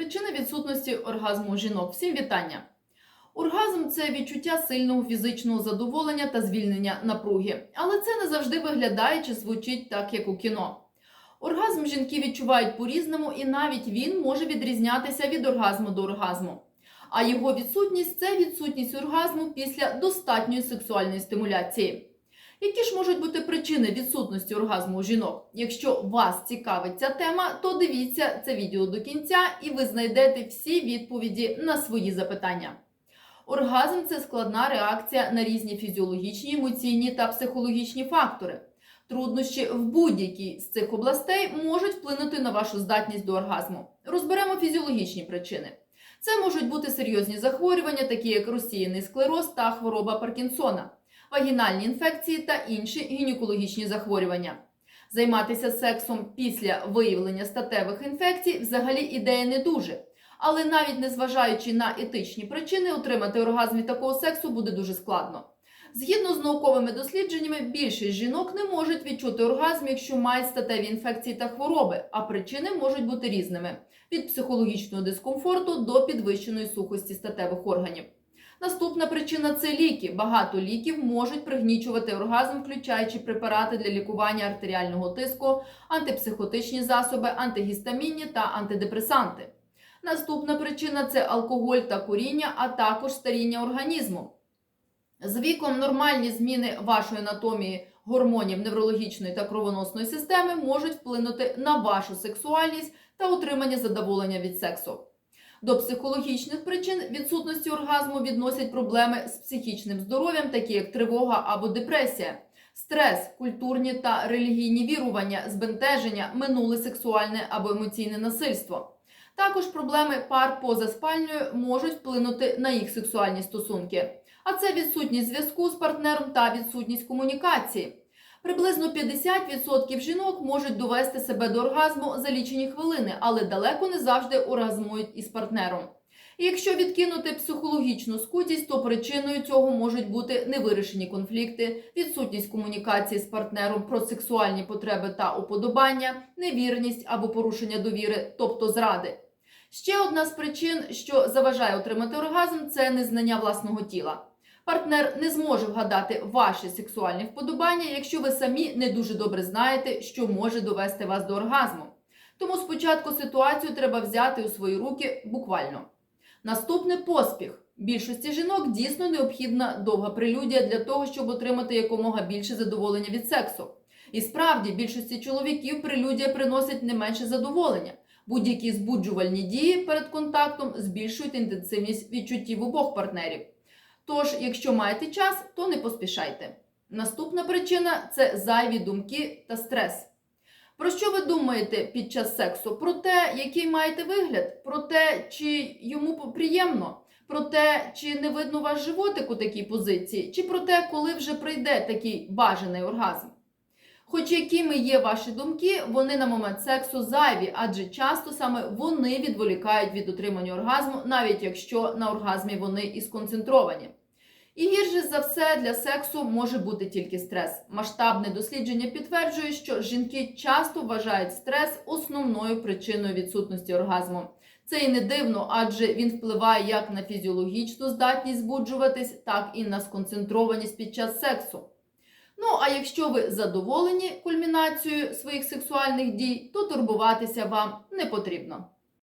Причини відсутності оргазму у жінок. Всім вітання. Оргазм це відчуття сильного фізичного задоволення та звільнення напруги. Але це не завжди виглядає чи звучить так, як у кіно. Оргазм жінки відчувають по-різному, і навіть він може відрізнятися від оргазму до оргазму. А його відсутність це відсутність оргазму після достатньої сексуальної стимуляції. Які ж можуть бути причини відсутності оргазму у жінок? Якщо вас цікавить ця тема, то дивіться це відео до кінця і ви знайдете всі відповіді на свої запитання. Оргазм це складна реакція на різні фізіологічні, емоційні та психологічні фактори. Труднощі в будь-якій з цих областей можуть вплинути на вашу здатність до оргазму. Розберемо фізіологічні причини. Це можуть бути серйозні захворювання, такі як розсіяний склероз та хвороба Паркінсона, вагінальні інфекції та інші гінекологічні захворювання. Займатися сексом після виявлення статевих інфекцій взагалі ідея не дуже. Але навіть незважаючи на етичні причини, отримати оргазм від такого сексу буде дуже складно. Згідно з науковими дослідженнями, більшість жінок не можуть відчути оргазм, якщо мають статеві інфекції та хвороби, а причини можуть бути різними: від психологічного дискомфорту до підвищеної сухості статевих органів. Наступна причина це ліки. Багато ліків можуть пригнічувати оргазм, включаючи препарати для лікування артеріального тиску, антипсихотичні засоби, антигістамінні та антидепресанти. Наступна причина це алкоголь та куріння, а також старіння організму. З віком нормальні зміни вашої анатомії, гормонів неврологічної та кровоносної системи можуть вплинути на вашу сексуальність та отримання задоволення від сексу. До психологічних причин відсутності оргазму відносять проблеми з психічним здоров'ям, такі як тривога або депресія, стрес, культурні та релігійні вірування, збентеження, минуле сексуальне або емоційне насильство. Також проблеми пар поза спальнею можуть вплинути на їх сексуальні стосунки. А це відсутність зв'язку з партнером та відсутність комунікації. Приблизно 50% жінок можуть довести себе до оргазму за лічені хвилини, але далеко не завжди оргазмують із партнером. І якщо відкинути психологічну скутість, то причиною цього можуть бути невирішені конфлікти, відсутність комунікації з партнером про сексуальні потреби та уподобання, невірність або порушення довіри, тобто зради. Ще одна з причин, що заважає отримати оргазм, це незнання власного тіла. Партнер не зможе вгадати ваші сексуальні вподобання, якщо ви самі не дуже добре знаєте, що може довести вас до оргазму. Тому спочатку ситуацію треба взяти у свої руки буквально. Наступне поспіх. Більшості жінок дійсно необхідна довга прелюдія для того, щоб отримати якомога більше задоволення від сексу. І справді, більшості чоловіків прелюдія приносить не менше задоволення. Будь-які збуджувальні дії перед контактом збільшують інтенсивність відчуттів обох партнерів. Тож, якщо маєте час, то не поспішайте. Наступна причина це зайві думки та стрес. Про що ви думаєте під час сексу? Про те, який маєте вигляд, про те, чи йому приємно, про те, чи не видно ваш животик у такій позиції, чи про те, коли вже прийде такий бажаний оргазм. Хоч якими є ваші думки, вони на момент сексу зайві, адже часто саме вони відволікають від отримання оргазму, навіть якщо на оргазмі вони і сконцентровані. І гірше за все для сексу може бути тільки стрес. Масштабне дослідження підтверджує, що жінки часто вважають стрес основною причиною відсутності оргазму. Це і не дивно, адже він впливає як на фізіологічну здатність збуджуватись, так і на сконцентрованість під час сексу. Ну, а якщо ви задоволені кульмінацією своїх сексуальних дій, то турбуватися вам не потрібно.